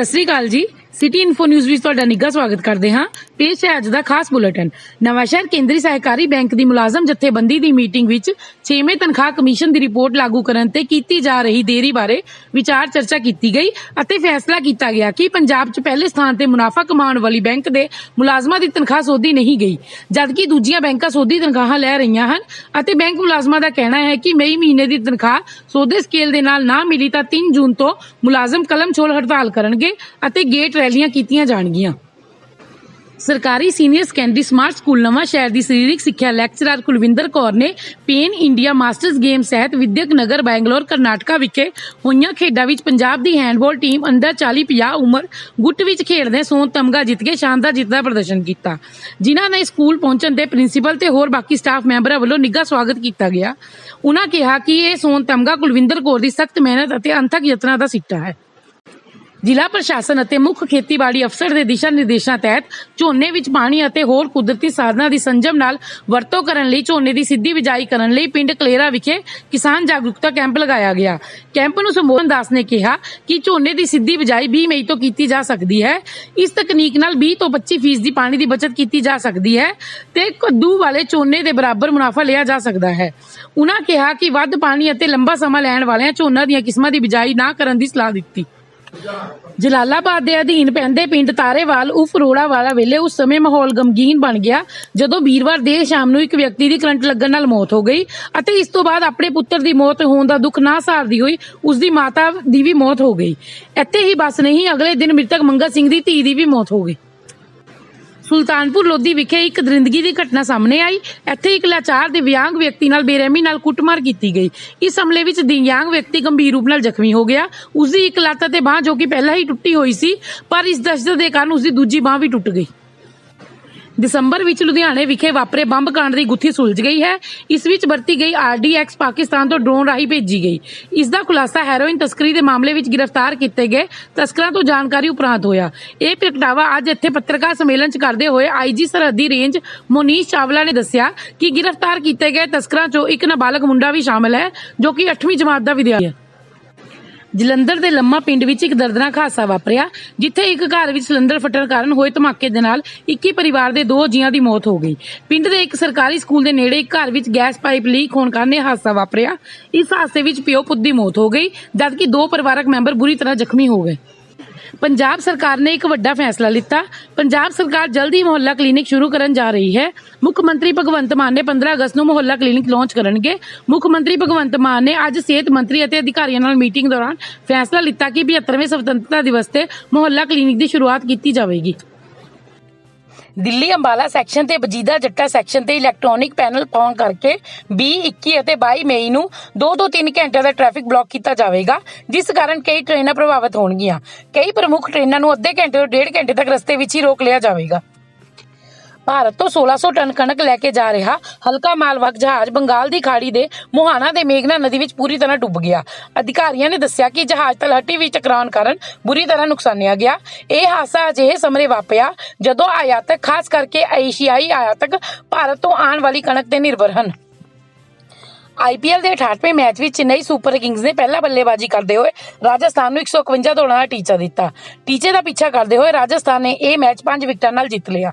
ਸਤਿ ਸ੍ਰੀ ਅਕਾਲ ਜੀ। City info news ਵਿੱਚ ਤੁਹਾਡਾ ਨਿੱਘਾ ਸਵਾਗਤ ਕਰਦੇ ਹਾਂ। ਪੇਸ਼ ਹੈ ਅੱਜ ਦਾ ਖਾਸ ਬੁਲੇਟਿਨ। ਨਵਾਂਸ਼ਹਿਰ ਕੇਂਦਰੀ ਸਹਿਕਾਰੀ ਬੈਂਕ ਦੀ ਮੁਲਾਜ਼ਮ ਜਥੇਬੰਦੀ ਦੀ ਮੀਟਿੰਗ ਵਿੱਚ 6ਵੇਂ ਤਨਖਾਹ ਕਮਿਸ਼ਨ ਦੀ ਰਿਪੋਰਟ ਲਾਗੂ ਕਰਨ ਤੇ ਕੀਤੀ ਜਾ ਰਹੀ ਦੇਰੀ ਬਾਰੇ ਵਿਚਾਰ ਚਰਚਾ ਕੀਤੀ ਗਈ ਅਤੇ ਫੈਸਲਾ ਕੀਤਾ ਗਿਆ ਕਿ ਪੰਜਾਬ 'ਚ ਪਹਿਲੇ ਸਥਾਨ ਤੇ ਮੁਨਾਫਾ ਕਮਾਉਣ ਵਾਲੀ ਬੈਂਕ ਦੇ ਮੁਲਾਜ਼ਮਾਂ ਦੀ ਤਨਖਾਹ ਸੋਧੀ ਨਹੀਂ ਗਈ, ਜਦਕਿ ਦੂਜੀਆਂ ਬੈਂਕਾਂ ਸੋਧੀ ਤਨਖਾਹਾਂ ਲੈ ਰਹੀਆਂ ਹਨ ਅਤੇ ਬੈਂਕ ਮੁਲਾਜ਼ਮਾਂ ਦਾ ਕਹਿਣਾ ਹੈ ਕਿ ਮਈ ਮਹੀਨੇ ਦੀ ਤਨਖਾਹ ਸੋਧੇ ਸਕੇਲ ਦੇ ਨਾਲ ਨਾ ਮਿਲੀ ਤਾਂ 3 ਜੂਨ ਤੋਂ ਮੁਲਾਜ਼ਮ ਕਲਮ ਛੋਲ ਹੜਤਾਲ ਕਰਨਗੇ ਅਤੇ ਗੇਟ ਰੈਲੀਆਂ ਕੀਤੀਆਂ ਜਾਣਗੀਆਂ। ਸਰਕਾਰੀ ਸੀਨੀਅਰ ਸੈਕੰਡਰੀ ਸਮਾਰਟ ਸਕੂਲ ਨਵਾਂ ਸ਼ਹਿਰ ਦੀ ਸਰੀਰਕ ਸਿੱਖਿਆ ਲੈਕਚਰਰ ਕੁਲਵਿੰਦਰ ਕੌਰ ਨੇ ਪੇਨ ਇੰਡੀਆ ਮਾਸਟਰਸ ਗੇਮ ਸਹਿਤ ਵਿਦਿਅਕ ਨਗਰ ਬੈਂਗਲੌਰ, ਕਰਨਾਟਕਾ ਵਿਖੇ ਹੋਈਆਂ ਖੇਡਾਂ ਵਿੱਚ ਪੰਜਾਬ ਦੀ ਹੈਂਡਬਾਲ ਟੀਮ ਅੰਦਰ 40-50 ਉਮਰ ਗੁੱਟ ਵਿੱਚ ਖੇਡਦੇ ਸੋਨ ਤਮਗਾ ਜਿੱਤ ਕੇ ਸ਼ਾਨਦਾਰ ਜਿੱਤ ਦਾ ਪ੍ਰਦਰਸ਼ਨ ਕੀਤਾ। ਜਿਨ੍ਹਾਂ ਨੇ ਸਕੂਲ ਪਹੁੰਚਣ ਤੇ ਪ੍ਰਿੰਸੀਪਲ ਤੇ ਹੋਰ ਬਾਕੀ ਸਟਾਫ ਮੈਂਬਰਾਂ ਵੱਲੋਂ ਨਿੱਘਾ ਸਵਾਗਤ ਕੀਤਾ ਗਿਆ। ਉਹਨਾਂ ਕਿਹਾ ਕਿ ਇਹ ਸੋਨ ਤਮਗਾ ਕੁਲਵਿੰਦਰ ਕੌਰ ਦੀ ਸਖਤ ਮਿਹਨਤ ਅਤੇ ਅੰਥਕ ਯਤਨਾਂ ਦਾ ਸਿੱਟਾ ਹੈ। ਜ਼ਿਲ੍ਹਾ ਪ੍ਰਸ਼ਾਸਨ ਅਤੇ ਮੁੱਖ ਖੇਤੀਬਾੜੀ ਅਫਸਰ ਦੇ ਦਿਸ਼ਾ ਨਿਰਦੇਸ਼ਾਂ ਤਹਿਤ ਝੋਨੇ ਵਿੱਚ ਪਾਣੀ ਅਤੇ ਹੋਰ ਕੁਦਰਤੀ ਸਾਧਨਾਂ ਦੀ ਸੰਜਮ ਨਾਲ ਵਰਤੋਂ ਕਰਨ ਲਈ ਝੋਨੇ ਦੀ ਸਿੱਧੀ ਬਿਜਾਈ ਕਰਨ ਲਈ ਪਿੰਡ ਕਲੇਰਾ ਵਿਖੇ ਕਿਸਾਨ ਜਾਗਰੂਕਤਾ ਕੈਂਪ ਲਗਾਇਆ ਗਿਆ। ਕੈਂਪ ਨੂੰ ਸੰਬੋਧਨ ਦਾਸ ਨੇ ਕਿਹਾ ਕਿ ਝੋਨੇ ਦੀ ਸਿੱਧੀ ਬਿਜਾਈ 20 ਮਈ ਤੋਂ ਕੀਤੀ ਜਾ ਸਕਦੀ ਹੈ। ਇਸ ਤਕਨੀਕ ਨਾਲ 20 ਤੋਂ 25 ਫੀਸਦੀ ਦੀ ਪਾਣੀ ਦੀ ਬਚਤ ਕੀਤੀ ਜਾ ਸਕਦੀ ਹੈ ਤੇ ਕੱਦੂ ਵਾਲੇ ਝੋਨੇ ਦੇ ਬਰਾਬਰ ਮੁਨਾਫਾ ਲਿਆ ਜਾ ਸਕਦਾ ਹੈ। ਉਹਨਾਂ ਕਿਹਾ ਕਿ ਵੱਧ ਪਾਣੀ ਅਤੇ ਲੰਬਾ ਸਮਾਂ ਲੈਣ ਵਾਲਿਆਂ ਝੋਨਾ ਦੀਆਂ ਕਿਸਮਾਂ ਦੀ ਬਿਜਾਈ ਨਾ ਕਰਨ ਦੀ ਸਲਾਹ ਦਿੱਤੀ। ਜਲਾਲਾਬਾਦ ਦੇ ਅਧੀਨ ਪੈਂਦੇ ਪਿੰਡ ਤਾਰੇਵਾਲ, ਉਫ ਰੋੜਾ ਵਾਲਾ ਵੇਲੇ ਉਸ ਸਮੇਂ ਮਾਹੌਲ ਗਮਗੀਨ ਬਣ ਗਿਆ, ਜਦੋਂ ਵੀਰਵਾਰ ਦੇਰ ਸ਼ਾਮ ਨੂੰ ਇੱਕ ਵਿਅਕਤੀ ਦੀ ਕਰੰਟ ਲੱਗਣ ਨਾਲ ਮੌਤ ਹੋ ਗਈ ਅਤੇ ਇਸ ਤੋਂ ਬਾਅਦ ਆਪਣੇ ਪੁੱਤਰ ਦੀ ਮੌਤ ਹੋਣ ਦਾ ਦੁੱਖ ਨਾ ਸਹਾਰਦੀ ਹੋਈ ਉਸ ਦੀ ਮਾਤਾ ਦੀ ਵੀ ਮੌਤ ਹੋ ਗਈ। ਇੱਥੇ ਹੀ ਬਸ ਨਹੀਂ, ਅਗਲੇ ਦਿਨ ਮ੍ਰਿਤਕ ਮੰਗਲ ਸਿੰਘ ਦੀ ਧੀ ਦੀ ਵੀ ਮੌਤ ਹੋ ਗਈ। ਸੁਲਤਾਨਪੁਰ ਲੋਧੀ ਵਿਖੇ ਇੱਕ ਦਰਿੰਦਗੀ ਦੀ ਘਟਨਾ ਸਾਹਮਣੇ ਆਈ। ਇੱਥੇ ਇੱਕ ਲਾਚਾਰ ਦਿਵਿਆਂਗ ਵਿਅਕਤੀ ਨਾਲ ਬੇਰਹਿਮੀ ਨਾਲ ਕੁੱਟਮਾਰ ਕੀਤੀ ਗਈ। ਇਸ ਹਮਲੇ ਵਿੱਚ ਦਿਵਿਆਂਗ ਵਿਅਕਤੀ ਗੰਭੀਰ ਰੂਪ ਨਾਲ ਜ਼ਖਮੀ ਹੋ ਗਿਆ। ਉਸ ਦੀ ਇੱਕ ਲੱਤ ਅਤੇ ਬਾਹ ਜੋ ਕਿ ਪਹਿਲਾਂ ਹੀ ਟੁੱਟੀ ਹੋਈ ਸੀ, ਪਰ ਇਸ ਦਹਿਸ਼ਤ ਦੇ ਕਾਰਨ ਉਸ ਦੀ ਦੂਜੀ ਬਾਹ ਵੀ ਟੁੱਟ ਗਈ। ਦਸੰਬਰ ਵਿੱਚ ਲੁਧਿਆਣੇ ਵਿਖੇ ਵਾਪਰੇ ਬੰਬ ਕਾਂਡ ਦੀ ਗੁੱਥੀ ਸੁਲਝ ਗਈ ਹੈ। ਇਸ ਵਿੱਚ ਵਰਤੀ ਗਈ ਆਰਡੀਐਕਸ ਪਾਕਿਸਤਾਨ ਤੋਂ ਡਰੋਨ ਰਾਹੀਂ ਭੇਜੀ ਗਈ। ਇਸ ਦਾ ਖੁਲਾਸਾ ਹੈਰੋਇਨ ਤਸਕਰੀ ਦੇ ਮਾਮਲੇ ਵਿੱਚ ਗ੍ਰਿਫਤਾਰ ਕੀਤੇ ਗਏ ਤਸਕਰਾਂ ਤੋਂ ਜਾਣਕਾਰੀ ਉਪਰੰਤ ਹੋਇਆ। ਇਹ ਪ੍ਰਗਟਾਵਾ ਅੱਜ ਇੱਥੇ ਪੱਤਰਕਾਰ ਸੰਮੇਲਨ 'ਚ ਕਰਦੇ ਹੋਏ ਆਈਜੀ ਸਰਹੱਦੀ ਰੇਂਜ ਮੋਨੀਸ਼ ਚਾਵਲਾ ਨੇ ਦੱਸਿਆ ਕਿ ਗ੍ਰਿਫਤਾਰ ਕੀਤੇ ਗਏ ਤਸਕਰਾਂ 'ਚੋਂ ਇੱਕ ਨਾਬਾਲਗ ਮੁੰਡਾ ਵੀ ਸ਼ਾਮਲ ਹੈ, ਜੋ ਕਿ 8ਵੀਂ ਜਮਾਤ ਦਾ ਵਿਦਿਆਰਥੀ ਹੈ। ਜਲੰਧਰ ਦੇ ਲੰਮਾ ਪਿੰਡ ਵਿੱਚ ਇੱਕ ਦਰਦਨਾਕ ਹਾਦਸਾ ਵਾਪਰਿਆ, ਜਿੱਥੇ ਇੱਕ ਘਰ ਵਿੱਚ ਸਿਲੰਡਰ ਫਟਣ ਕਾਰਨ ਹੋਏ ਧਮਾਕੇ ਦੇ ਨਾਲ ਇੱਕ ਹੀ ਪਰਿਵਾਰ ਦੇ ਦੋ ਜੀਆਂ ਦੀ ਮੌਤ ਹੋ ਗਈ। ਪਿੰਡ ਦੇ ਇੱਕ ਸਰਕਾਰੀ ਸਕੂਲ ਦੇ ਨੇੜੇ ਇੱਕ ਘਰ ਵਿੱਚ ਗੈਸ ਪਾਈਪ ਲੀਕ ਹੋਣ ਕਾਰਨ ਇਹ ਹਾਦਸਾ ਵਾਪਰਿਆ। ਇਸ ਹਾਦਸੇ ਵਿੱਚ ਪਿਓ ਪੁੱਤ ਦੀ ਮੌਤ ਹੋ ਗਈ, ਜਦਕਿ ਦੋ ਪਰਿਵਾਰਕ ਮੈਂਬਰ ਬੁਰੀ ਤਰ੍ਹਾਂ ਜ਼ਖਮੀ ਹੋ ਗਏ। ਪੰਜਾਬ ਸਰਕਾਰ ਨੇ ਇੱਕ ਵੱਡਾ ਫੈਸਲਾ ਲਿੱਤਾ। ਪੰਜਾਬ ਸਰਕਾਰ ਜਲਦੀ ਮੁਹੱਲਾ ਕਲੀਨਿਕ ਸ਼ੁਰੂ ਕਰਨ ਜਾ ਰਹੀ ਹੈ। ਮੁੱਖ ਮੰਤਰੀ ਭਗਵੰਤ ਮਾਨ ਨੇ 15 ਅਗਸਤ ਨੂੰ ਮੁਹੱਲਾ ਕਲੀਨਿਕ ਲਾਂਚ ਕਰਨਗੇ। ਮੁੱਖ ਮੰਤਰੀ ਭਗਵੰਤ ਮਾਨ ਨੇ ਅੱਜ ਸਿਹਤ ਮੰਤਰੀ ਅਤੇ ਅਧਿਕਾਰੀਆਂ ਨਾਲ ਮੀਟਿੰਗ ਦੌਰਾਨ ਫੈਸਲਾ ਲਿੱਤਾ ਕਿ 72ਵੇਂ ਸੁਤੰਤਰਤਾ ਦਿਵਸ ਤੇ ਮੁਹੱਲਾ ਕਲੀਨਿਕ ਦੀ ਸ਼ੁਰੂਆਤ ਕੀਤੀ ਜਾਵੇਗੀ। ਦਿੱਲੀ ਅੰਬਾਲਾ ਸੈਕਸ਼ਨ ਤੇ ਬਜੀਦਾ ਜੱਟਾ ਸੈਕਸ਼ਨ ਤੇ ਇਲੈਕਟ੍ਰੋਨਿਕ ਪੈਨਲ ਪਾਉਣ ਕਰਕੇ 20 21 ਅਤੇ 22 ਮਈ ਨੂੰ 2 ਤੋਂ 3 ਘੰਟਿਆਂ ਦਾ ਟ੍ਰੈਫਿਕ ਬਲੌਕ ਕੀਤਾ ਜਾਵੇਗਾ, ਜਿਸ ਕਾਰਨ ਕਈ ਟ੍ਰੇਨਾਂ ਪ੍ਰਭਾਵਿਤ ਹੋਣਗੀਆਂ। ਕਈ ਪ੍ਰਮੁੱਖ ਟ੍ਰੇਨਾਂ ਨੂੰ ਅੱਧੇ ਘੰਟੇ ਤੋਂ ਡੇਢ ਘੰਟੇ ਤੱਕ ਰਸਤੇ ਵਿੱਚ ਹੀ ਰੋਕ ਲਿਆ ਜਾਵੇਗਾ। ਭਾਰਤ ਤੋਂ 1600 ਟਨ ਕਣਕ ਲੈ ਕੇ ਜਾ ਰਿਹਾ। ਹਲਕਾ ਮਾਲਵਾਹਕ ਜਹਾਜ਼ ਬੰਗਾਲ ਦੀ ਖਾੜੀ ਦੇ ਮੋਹਾਨਾ ਦੇ ਮੇਘਨਾ ਨਦੀ ਵਿੱਚ ਪੂਰੀ ਤਰ੍ਹਾਂ ਡੁੱਬ ਗਿਆ। ਅਧਿਕਾਰੀਆਂ ਨੇ ਦੱਸਿਆ ਕਿ ਜਹਾਜ਼ ਤਲਹਟੀ ਵਿੱਚ ਟਕਰਾਉਣ ਕਾਰਨ ਬੁਰੀ ਤਰ੍ਹਾਂ ਨੁਕਸਾਨਿਆ ਗਿਆ। ਇਹ ਹਾਦਸਾ ਅਜਿਹੇ ਸਮਰੇ ਵਾਪਿਆ ਜਦੋਂ ਆਯਾਤਕ, ਖਾਸ ਕਰਕੇ ਏਸ਼ੀਆਈ ਆਯਾਤਕ ਭਾਰਤ ਤੋਂ ਆਉਣ ਵਾਲੀ ਕਣਕ ਤੇ ਨਿਰਭਰ ਹਨ। ਆਈਪੀਐਲ ਦੇ 68ਵੇਂ ਮੈਚ ਵਿੱਚ ਚੇਨਈ ਸੁਪਰ ਕਿੰਗਜ਼ ਨੇ ਪਹਿਲਾ ਬੱਲੇਬਾਜ਼ੀ ਕਰਦੇ ਹੋਏ ਰਾਜਸਥਾਨ ਨੂੰ 151 ਦੌੜਾਂ ਦਾ ਟੀਚਾ ਦਿੱਤਾ। ਟੀਚੇ ਦਾ ਪਿੱਛਾ ਕਰਦੇ ਹੋਏ ਰਾਜਸਥਾਨ ਨੇ ਇਹ ਮੈਚ 5 ਵਿਕਟਾਂ ਨਾਲ ਜਿੱਤ ਲਿਆ।